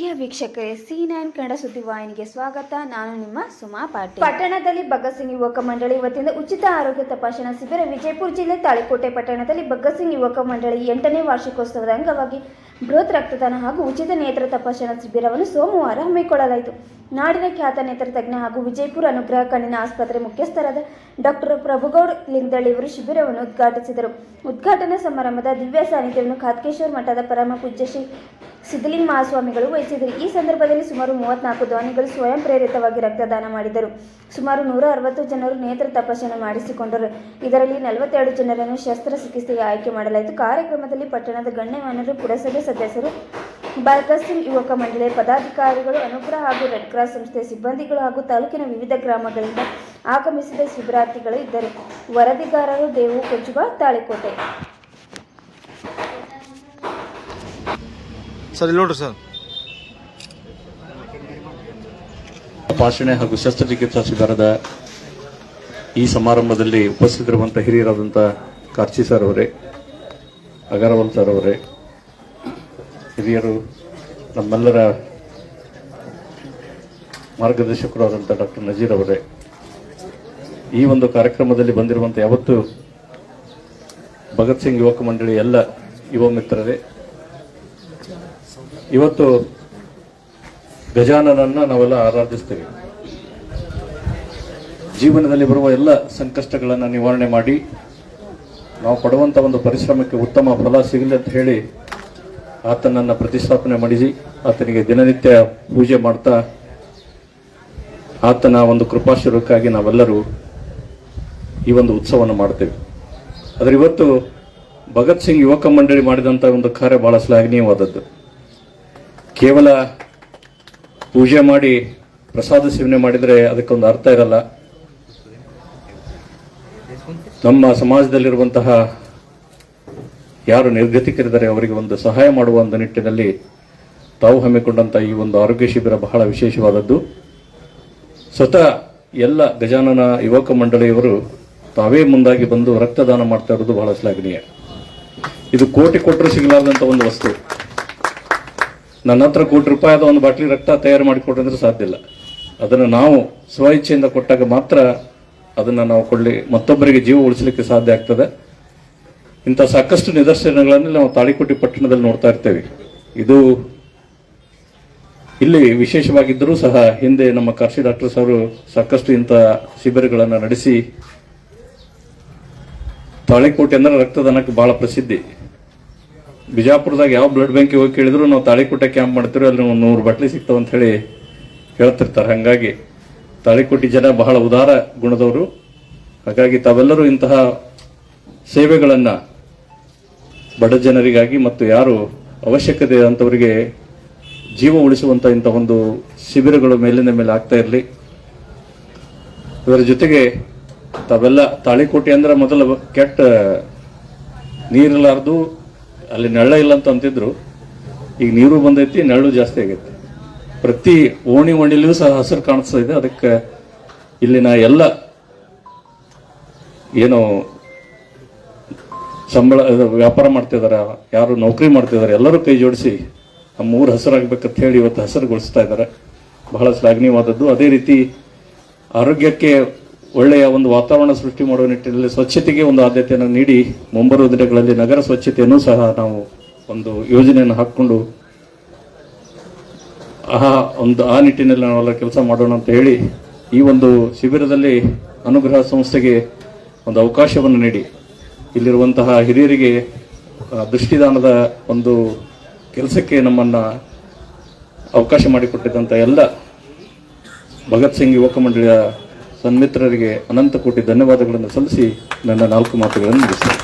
ಪ್ರಿಯ ವೀಕ್ಷಕರೇ C nine Kannada ಸುದ್ದಿವಾಹಿನಿಗೆ ಸ್ವಾಗತ. ನಾನು ನಿಮ್ಮ ಸುಮಾ ಪಾಟೀಲ್. ಪಟ್ಟಣದಲ್ಲಿ ಭಗತ್ ಸಿಂಗ್ ಯುವಕ ಮಂಡಳಿ ವತಿಯಿಂದ ಉಚಿತ ಆರೋಗ್ಯ ತಪಾಸಣಾ ಶಿಬಿರ ವಿಜಯಪುರ ಜಿಲ್ಲೆ ತಾಳಿಕೋಟೆ ಪಟ್ಟಣದಲ್ಲಿ ಭಗತ್ ಸಿಂಗ್ ಯುವಕ ಮಂಡಳಿ ಎಂಟನೇ ವಾರ್ಷಿಕೋತ್ಸವದ ಅಂಗವಾಗಿ ಬೃಹತ್ ರಕ್ತದಾನ ಹಾಗೂ ಉಚಿತ ನೇತ್ರ ತಪಾಸಣಾ ಶಿಬಿರವನ್ನು ಸೋಮವಾರ ಹಮ್ಮಿಕೊಳ್ಳಲಾಯಿತು. ನಾಡಿನ ಖ್ಯಾತ ನೇತ್ರ ತಜ್ಞ ಹಾಗೂ ವಿಜಯಪುರ ಅನುಗ್ರಹ ಕಣ್ಣಿನ ಆಸ್ಪತ್ರೆ ಮುಖ್ಯಸ್ಥರಾದ ಡಾಕ್ಟರ್ ಪ್ರಭುಗೌಡ್ ಲಿಂಗದಳ್ಳಿ ಇವರು ಶಿಬಿರವನ್ನು ಉದ್ಘಾಟಿಸಿದರು. ಉದ್ಘಾಟನಾ ಸಮಾರಂಭದ ದಿವ್ಯ ಸಾನ್ನಿಧ್ಯವನ್ನು ಖಾತ್ಕೇಶ್ವರ ಮಠದ ಪರಮ ಪೂಜ್ಯ ಶ್ರೀ ಸಿದ್ಧಲಿಂಗ ಮಹಾಸ್ವಾಮಿಗಳು ವಹಿಸಿದರು ಈ ಸಂದರ್ಭದಲ್ಲಿ ಸುಮಾರು ಮೂವತ್ನಾಲ್ಕು ದಾನಿಗಳು ಸ್ವಯಂ ಪ್ರೇರಿತವಾಗಿ ರಕ್ತದಾನ ಮಾಡಿದರು. ಸುಮಾರು ನೂರ ಅರವತ್ತು ಜನರು ನೇತ್ರ ತಪಾಸಣೆ ಮಾಡಿಸಿಕೊಂಡರು. ಇದರಲ್ಲಿ ನಲವತ್ತೆರಡು ಜನರನ್ನು ಶಸ್ತ್ರಚಿಕಿತ್ಸೆಗೆ ಆಯ್ಕೆ ಮಾಡಲಾಯಿತು. ಕಾರ್ಯಕ್ರಮದಲ್ಲಿ ಪಟ್ಟಣದ ಗಣ್ಯಮಾನ್ಯರು ಪುರಸಭೆ ಸದಸ್ಯರು ಭಗತ್ ಯುವಕ ಮಂಡಳಿಯ ಪದಾಧಿಕಾರಿಗಳು, ಅನುಗ್ರಹ ಹಾಗೂ ರೆಡ್ ಕ್ರಾಸ್ ಸಂಸ್ಥೆಯ ಸಿಬ್ಬಂದಿಗಳು ಹಾಗೂ ತಾಲೂಕಿನ ವಿವಿಧ ಗ್ರಾಮಗಳಿಂದ ಆಗಮಿಸಿದ ಶಿಬಿರಾರ್ಥಿಗಳು ಇದ್ದರು. ವರದಿಗಾರರು ದೇವು ಕೊಚ್ಚುವ ತಾಳಿಕೋಟೆ. ಸರ್ ನೋಡ್ರಿ ಸರ್. ತಪಾಸಣೆ ಹಾಗೂ ಶಸ್ತ್ರಚಿಕಿತ್ಸಾ ಶಿಬಿರದ ಈ ಸಮಾರಂಭದಲ್ಲಿ ಉಪಸ್ಥಿತರಿರುವಂಥ ಹಿರಿಯರಾದಂಥ ಕಾರ್ಚಿ ಸರ್ ಅವರೇ, ಅಗರವಾಲ್ ಸರ್ ಅವರೇ, ಹಿರಿಯರು, ನಮ್ಮೆಲ್ಲರ ಮಾರ್ಗದರ್ಶಕರಾದಂಥ ಡಾಕ್ಟರ್ ನಜೀರ್ ಅವರೇ, ಈ ಒಂದು ಕಾರ್ಯಕ್ರಮದಲ್ಲಿ ಬಂದಿರುವಂಥ ಯಾವತ್ತು ಭಗತ್ ಸಿಂಗ್ ಯುವಕ ಮಂಡಳಿ ಎಲ್ಲ ಯುವ ಮಿತ್ರರೇ ಇವತ್ತು ಗಜಾನನನ್ನ ನಾವೆಲ್ಲ ಆರಾಧಿಸ್ತೇವೆ. ಜೀವನದಲ್ಲಿ ಬರುವ ಎಲ್ಲ ಸಂಕಷ್ಟಗಳನ್ನು ನಿವಾರಣೆ ಮಾಡಿ ನಾವು ಪಡುವಂತ ಒಂದು ಪರಿಶ್ರಮಕ್ಕೆ ಉತ್ತಮ ಫಲ ಸಿಗಲಿ ಅಂತ ಹೇಳಿ ಆತನನ್ನ ಪ್ರತಿಷ್ಠಾಪನೆ ಮಾಡಿಸಿ, ಆತನಿಗೆ ದಿನನಿತ್ಯ ಪೂಜೆ ಮಾಡ್ತಾ ಆತನ ಒಂದು ಕೃಪಾಶೀರ್ವಕ್ಕಾಗಿ ನಾವೆಲ್ಲರೂ ಈ ಒಂದು ಉತ್ಸವವನ್ನು ಮಾಡ್ತೇವೆ. ಆದರೆ ಇವತ್ತು ಭಗತ್ ಸಿಂಗ್ ಯುವಕ ಮಂಡಳಿ ಮಾಡಿದಂಥ ಒಂದು ಕಾರ್ಯ ಬಹಳ ಶ್ಲಾಘನೀಯವಾದದ್ದು. ಕೇವಲ ಪೂಜೆ ಮಾಡಿ ಪ್ರಸಾದ ಸೇವನೆ ಮಾಡಿದರೆ ಅದಕ್ಕೊಂದು ಅರ್ಥ ಇರಲ್ಲ. ನಮ್ಮ ಸಮಾಜದಲ್ಲಿರುವಂತಹ ಯಾರು ನಿರ್ಗತಿಕರಿದ್ದಾರೆ, ಅವರಿಗೆ ಒಂದು ಸಹಾಯ ಮಾಡುವ ಒಂದು ನಿಟ್ಟಿನಲ್ಲಿ ತಾವು ಹಮ್ಮಿಕೊಂಡಂತಹ ಈ ಒಂದು ಆರೋಗ್ಯ ಶಿಬಿರ ಬಹಳ ವಿಶೇಷವಾದದ್ದು. ಸ್ವತಃ ಎಲ್ಲ ಗಜಾನನ ಯುವಕ ಮಂಡಳಿಯವರು ತಾವೇ ಮುಂದಾಗಿ ಬಂದು ರಕ್ತದಾನ ಮಾಡ್ತಾ ಇರೋದು ಬಹಳ ಶ್ಲಾಘನೀಯ. ಇದು ಕೋಟಿ ಕೊಟ್ಟರು ಸಿಗಲಾರದಂತ ಒಂದು ವಸ್ತು. ನನ್ನ ಹತ್ರ ಕೋಟಿ ರೂಪಾಯಿದ ಒಂದು ಬಾಟ್ಲಿ ರಕ್ತ ತಯಾರು ಮಾಡಿಕೊಟ್ರೆ ಅಂದ್ರೆ ಸಾಧ್ಯ ಇಲ್ಲ. ಅದನ್ನು ನಾವು ಸ್ವ ಇಚ್ಛೆಯಿಂದ ಕೊಟ್ಟಾಗ ಮಾತ್ರ ಅದನ್ನು ನಾವು ಕೊಡಲಿ ಮತ್ತೊಬ್ಬರಿಗೆ ಜೀವ ಉಳಿಸಲಿಕ್ಕೆ ಸಾಧ್ಯ ಆಗ್ತದೆ. ಇಂಥ ಸಾಕಷ್ಟು ನಿದರ್ಶನಗಳನ್ನು ನಾವು ತಾಳಿಕೋಟೆ ಪಟ್ಟಣದಲ್ಲಿ ನೋಡ್ತಾ ಇರ್ತೇವೆ. ಇದು ಇಲ್ಲಿ ವಿಶೇಷವಾಗಿದ್ದರೂ ಸಹ ಹಿಂದೆ ನಮ್ಮ ಕಾರ್ಶಿ ಡಾಕ್ಟರ್ಸ್ ಅವರು ಸಾಕಷ್ಟು ಇಂಥ ಶಿಬಿರಗಳನ್ನು ನಡೆಸಿ, ತಾಳಿಕೋಟೆ ಅಂದರೆ ರಕ್ತದಾನಕ್ಕೆ ಬಹಳ ಪ್ರಸಿದ್ಧಿ. ಬಿಜಾಪುರದಾಗ ಯಾವ ಬ್ಲಡ್ ಬ್ಯಾಂಕ್ ಹೋಗಿ ಕೇಳಿದ್ರು ನಾವು ತಾಳಿಕೋಟೆ ಕ್ಯಾಂಪ್ ಮಾಡ್ತೀವಿ ಅಲ್ಲಿ ಒಂದು ನೂರು ಬಟ್ಲಿ ಸಿಗ್ತಾವ ಅಂತ ಹೇಳಿ ಹೇಳ್ತಿರ್ತಾರೆ. ಹಾಗಾಗಿ ತಾಳಿಕೋಟಿ ಜನ ಬಹಳ ಉದಾರ ಗುಣದವರು. ಹಾಗಾಗಿ ತಾವೆಲ್ಲರೂ ಇಂತಹ ಸೇವೆಗಳನ್ನ ಬಡ ಜನರಿಗಾಗಿ ಮತ್ತು ಯಾರು ಅವಶ್ಯಕತೆ ಅಂತವರಿಗೆ ಜೀವ ಉಳಿಸುವಂತ ಇಂಥ ಒಂದು ಶಿಬಿರಗಳು ಮೇಲಿನ ಮೇಲೆ ಆಗ್ತಾ ಇರಲಿ. ಇದರ ಜೊತೆಗೆ ತಾವೆಲ್ಲ ತಾಳಿಕೋಟೆ ಅಂದ್ರೆ ಮೊದಲ ಕೆಟ್ಟ ನೀರಿಲ್ಲಾರ್ದು ಅಲ್ಲಿ ನೆಳ್ಳ ಇಲ್ಲ ಅಂತ ಅಂತಿದ್ರು, ಈಗ ನೀರು ಬಂದೈತಿ ನೆರಳು ಜಾಸ್ತಿ ಆಗೈತಿ. ಪ್ರತಿ ಓಣಿ ಓಣಿಲೂ ಸಹ ಹಸಿರು ಕಾಣಿಸ್ತಾ ಇದೆ. ಅದಕ್ಕೆ ಇಲ್ಲಿನ ಎಲ್ಲ ಏನು ಸಂಬಳ ವ್ಯಾಪಾರ ಮಾಡ್ತಿದ್ದಾರೆ ಯಾರು ನೌಕರಿ ಮಾಡ್ತಿದ್ದಾರೆ ಎಲ್ಲರೂ ಕೈ ಜೋಡಿಸಿ ನಮ್ಮ ಊರು ಹಸಿರಾಗಬೇಕಂತ ಹೇಳಿ ಇವತ್ತು ಹಸಿರುಗೊಳಿಸ್ತಾ ಇದ್ದಾರೆ ಬಹಳ ಶ್ಲಾಘನೀಯವಾದದ್ದು. ಅದೇ ರೀತಿ ಆರೋಗ್ಯಕ್ಕೆ ಒಳ್ಳೆಯ ಒಂದು ವಾತಾವರಣ ಸೃಷ್ಟಿ ಮಾಡುವ ನಿಟ್ಟಿನಲ್ಲಿ ಸ್ವಚ್ಛತೆಗೆ ಒಂದು ಆದ್ಯತೆಯನ್ನು ನೀಡಿ ಮುಂಬರುವ ದಿನಗಳಲ್ಲಿ ನಗರ ಸ್ವಚ್ಛತೆಯನ್ನು ಸಹ ನಾವು ಒಂದು ಯೋಜನೆಯನ್ನು ಹಾಕ್ಕೊಂಡು ಆ ಒಂದು ಆ ನಿಟ್ಟಿನಲ್ಲಿ ನಾವೆಲ್ಲ ಕೆಲಸ ಮಾಡೋಣ ಅಂತ ಹೇಳಿ ಈ ಒಂದು ಶಿಬಿರದಲ್ಲಿ ಅನುಗ್ರಹ ಸಂಸ್ಥೆಗೆ ಒಂದು ಅವಕಾಶವನ್ನು ನೀಡಿ. ಇಲ್ಲಿರುವಂತಹ ಹಿರಿಯರಿಗೆ ದೃಷ್ಟಿದಾನದ ಒಂದು ಕೆಲಸಕ್ಕೆ ನಮ್ಮನ್ನು ಅವಕಾಶ ಮಾಡಿಕೊಟ್ಟಿದ್ದಂಥ ಎಲ್ಲ ಭಗತ್ ಸಿಂಗ್ ಯುವಕ ಮಂಡಳಿಯ ಸನ್ಮಿತ್ರರಿಗೆ ಅನಂತ ಕೋಟಿ ಧನ್ಯವಾದಗಳನ್ನು ಸಲ್ಲಿಸಿ ನನ್ನ ನಾಲ್ಕು ಮಾತುಗಳನ್ನು ಮುಗಿಸ್ತೇನೆ